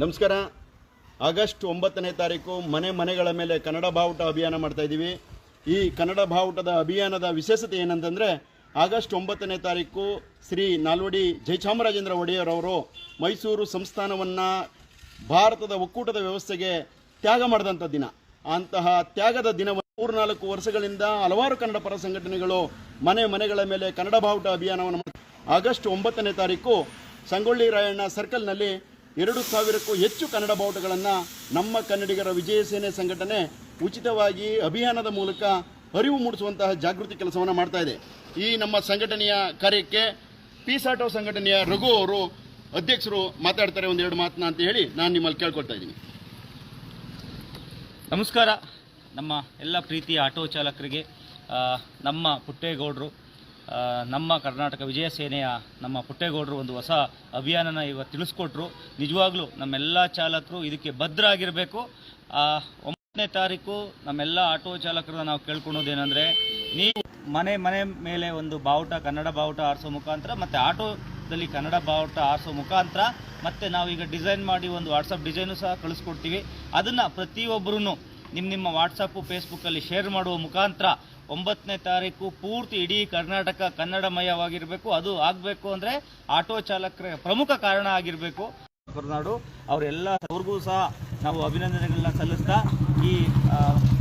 ನಮಸ್ಕಾರ. ಆಗಸ್ಟ್ ಒಂಬತ್ತನೇ ತಾರೀಕು ಮನೆ ಮನೆಗಳ ಮೇಲೆ ಕನ್ನಡ ಬಾವುಟ ಅಭಿಯಾನ ಮಾಡ್ತಾ ಇದ್ದೀವಿ. ಈ ಕನ್ನಡ ಬಾವುಟದ ಅಭಿಯಾನದ ವಿಶೇಷತೆ ಏನಂತಂದರೆ, ಆಗಸ್ಟ್ ಒಂಬತ್ತನೇ ತಾರೀಕು ಶ್ರೀ ನಾಲ್ವಡಿ ಜಯಚಾಮರಾಜೇಂದ್ರ ಒಡೆಯರ್ ಅವರು ಮೈಸೂರು ಸಂಸ್ಥಾನವನ್ನು ಭಾರತದ ಒಕ್ಕೂಟದ ವ್ಯವಸ್ಥೆಗೆ ತ್ಯಾಗ ಮಾಡಿದಂಥ ದಿನ. ಅಂತಹ ತ್ಯಾಗದ ದಿನವನ್ನು ಮೂರ್ನಾಲ್ಕು ವರ್ಷಗಳಿಂದ ಹಲವಾರು ಕನ್ನಡ ಪರ ಸಂಘಟನೆಗಳು ಮನೆ ಮನೆಗಳ ಮೇಲೆ ಕನ್ನಡ ಬಾವುಟ ಅಭಿಯಾನವನ್ನು ಆಗಸ್ಟ್ ಒಂಬತ್ತನೇ ತಾರೀಕು ಸಂಗೊಳ್ಳಿ ರಾಯಣ್ಣ ಸರ್ಕಲ್ನಲ್ಲಿ ಎರಡು ಸಾವಿರಕ್ಕೂ ಹೆಚ್ಚು ಕನ್ನಡ ಬಾವುಟಗಳನ್ನು ನಮ್ಮ ಕನ್ನಡಿಗರ ವಿಜಯ ಸೇನೆ ಸಂಘಟನೆ ಉಚಿತವಾಗಿ ಅಭಿಯಾನದ ಮೂಲಕ ಅರಿವು ಮೂಡಿಸುವಂತಹ ಜಾಗೃತಿ ಕೆಲಸವನ್ನು ಮಾಡ್ತಾ ಇದೆ. ಈ ನಮ್ಮ ಸಂಘಟನೆಯ ಕಾರ್ಯಕ್ಕೆ ಪೀಸ್ ಸಂಘಟನೆಯ ರಘು ಅವರು ಅಧ್ಯಕ್ಷರು ಮಾತಾಡ್ತಾರೆ ಒಂದೆರಡು ಮಾತನ್ನ ಅಂತ ಹೇಳಿ ನಾನು ನಿಮ್ಮಲ್ಲಿ ಕೇಳ್ಕೊಳ್ತಾ ಇದ್ದೀನಿ. ನಮಸ್ಕಾರ. ನಮ್ಮ ಎಲ್ಲ ಪ್ರೀತಿಯ ಆಟೋ ಚಾಲಕರಿಗೆ ನಮ್ಮ ಪುಟ್ಟೇಗೌಡರು ನಮ್ಮ ಕರ್ನಾಟಕ ವಿಜಯ ಸೇನೆಯ ನಮ್ಮ ಪುಟ್ಟೇಗೌಡರು ಒಂದು ಹೊಸ ಅಭಿಯಾನನ ಇವತ್ತು ತಿಳಿಸ್ಕೊಟ್ರು. ನಿಜವಾಗ್ಲೂ ನಮ್ಮೆಲ್ಲ ಚಾಲಕರು ಇದಕ್ಕೆ ಭದ್ರಾಗಿರಬೇಕು. ಒಂಬತ್ತನೇ ತಾರೀಕು ನಮ್ಮೆಲ್ಲ ಆಟೋ ಚಾಲಕರನ್ನ ನಾವು ಕೇಳ್ಕೊಳೋದೇನೆಂದರೆ ನೀವು ಮನೆ ಮನೆ ಮೇಲೆ ಒಂದು ಬಾವುಟ, ಕನ್ನಡ ಬಾವುಟ ಆರಿಸೋ ಮುಖಾಂತರ ಮತ್ತು ಆಟೋದಲ್ಲಿ ಕನ್ನಡ ಬಾವುಟ ಆರಿಸೋ ಮುಖಾಂತರ ಮತ್ತು ನಾವೀಗ ಡಿಸೈನ್ ಮಾಡಿ ಒಂದು ವಾಟ್ಸಪ್ ಡಿಸೈನು ಸಹ ಕಳಿಸ್ಕೊಡ್ತೀವಿ. ಅದನ್ನು ಪ್ರತಿಯೊಬ್ಬರೂ ನಿಮ್ಮ ನಿಮ್ಮ ವಾಟ್ಸಪ್ಪು, ಫೇಸ್ಬುಕ್ಕಲ್ಲಿ ಶೇರ್ ಮಾಡುವ ಮುಖಾಂತರ ಒಂಬತ್ತನೇ ತಾರೀಕು ಪೂರ್ತಿ ಇಡೀ ಕರ್ನಾಟಕ ಕನ್ನಡಮಯವಾಗಿರಬೇಕು. ಅದು ಆಗಬೇಕು ಅಂದರೆ ಆಟೋ ಚಾಲಕರ ಪ್ರಮುಖ ಕಾರಣ ಆಗಿರಬೇಕು. ಹೊರನಾಡು ಅವರೆಲ್ಲ ಅವ್ರಿಗೂ ಸಹ ನಾವು ಅಭಿನಂದನೆಗಳನ್ನ ಸಲ್ಲಿಸ್ತಾ ಈ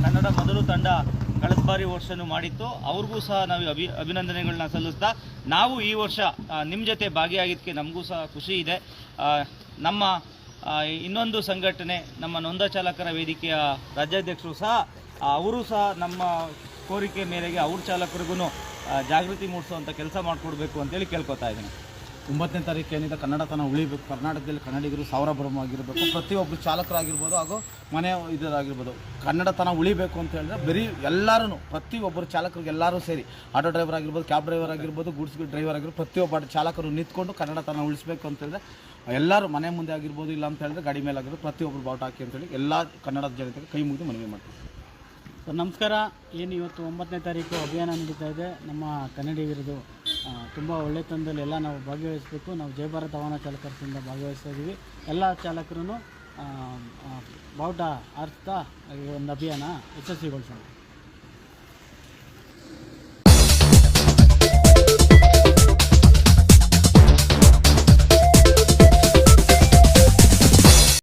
ಕನ್ನಡ ಮೊದಲು ತಂಡ ಕಳೆದ ಬಾರಿ ವರ್ಷನೂ ಮಾಡಿತ್ತು. ಅವ್ರಿಗೂ ಸಹ ನಾವು ಅಭಿ, ಅಭಿನಂದನೆಗಳನ್ನ ಸಲ್ಲಿಸ್ತಾ ನಾವು ಈ ವರ್ಷ ನಿಮ್ಮ ಜೊತೆ ಭಾಗಿಯಾಗಿದ್ದಕ್ಕೆ ನಮಗೂ ಸಹ ಖುಷಿ ಇದೆ. ನಮ್ಮ ಇನ್ನೊಂದು ಸಂಘಟನೆ, ನಮ್ಮ ನೊಂದ ಚಾಲಕರ ವೇದಿಕೆಯ ರಾಜ್ಯಾಧ್ಯಕ್ಷರು ಸಹ ಅವರು ಸಹ ನಮ್ಮ ಕೋರಿಕೆ ಮೇರೆಗೆ ಅವ್ರ ಚಾಲಕರಿಗೂ ಜಾಗೃತಿ ಮೂಡಿಸುವಂಥ ಕೆಲಸ ಮಾಡಿಕೊಡ್ಬೇಕು ಅಂತೇಳಿ ಕೇಳ್ಕೊತಾ ಇದ್ದೀನಿ. ಒಂಬತ್ತನೇ ತಾರೀಕು ಏನಿದೆ, ಕನ್ನಡತನ ಉಳಿಬೇಕು. ಕರ್ನಾಟಕದಲ್ಲಿ ಕನ್ನಡಿಗರು ಸಾವಿರಭ್ರಮವಾಗಿರಬೇಕು ಪ್ರತಿಯೊಬ್ಬರು ಚಾಲಕರಾಗಿರ್ಬೋದು ಹಾಗೂ ಮನೆ ಇದರಾಗಿರ್ಬೋದು ಕನ್ನಡತನ ಉಳಿಬೇಕು ಅಂತ ಹೇಳಿದ್ರೆ ಬರೀ ಎಲ್ಲರೂ ಪ್ರತಿಯೊಬ್ಬರು ಚಾಲಕರಿಗೆ ಎಲ್ಲರೂ ಸೇರಿ. ಆಟೋ ಡ್ರೈವರ್ ಆಗಿರ್ಬೋದು, ಕ್ಯಾಬ್ ಡ್ರೈವರ್ ಆಗಿರ್ಬೋದು, ಗೂಡ್ಸ್ ಡ್ರೈವರ್ ಆಗಿರ್ಬೋದು, ಪ್ರತಿಯೊಬ್ಬ ಚಾಲಕರು ನಿಂತ್ಕೊಂಡು ಕನ್ನಡತನ ಉಳಿಸ್ಬೇಕು ಅಂತ ಹೇಳಿದ್ರೆ, ಎಲ್ಲರೂ ಮನೆ ಮುಂದೆ ಆಗಿರ್ಬೋದು, ಇಲ್ಲ ಅಂತ ಹೇಳಿದ್ರೆ ಗಾಡಿ ಮೇಲೆ ಆಗಿರ್ಬೋದು ಪ್ರತಿಯೊಬ್ಬರು ಬಾವುಟ ಹಾಕಿ ಅಂತೇಳಿ ಎಲ್ಲ ಕನ್ನಡದ ಜನತೆಗೆ ಕೈ ಮುಗಿದು ಮನವಿ ಮಾಡ್ತೀವಿ ಸರ್ ನಮಸ್ಕಾರ. ಏನು ಇವತ್ತು ಒಂಬತ್ತನೇ ತಾರೀಕು ಅಭಿಯಾನ ನಡೀತಾ ಇದೆ. ನಮ್ಮ ಕನ್ನಡಿಗರದು ತುಂಬ ಒಳ್ಳೆತನದಲ್ಲಿ ಎಲ್ಲ ನಾವು ಭಾಗವಹಿಸಬೇಕು. ನಾವು ಜಯ ಭಾರತ್ ವಾಹನ ಚಾಲಕರಿಂದ ಭಾಗವಹಿಸ್ತಾ ಇದ್ದೀವಿ ಎಲ್ಲ ಚಾಲಕರೂ ಬಾವುಟ ಅರ್ಥ ಒಂದು ಅಭಿಯಾನ ಯಶಸ್ವಿಗೊಳಿಸೋಣ.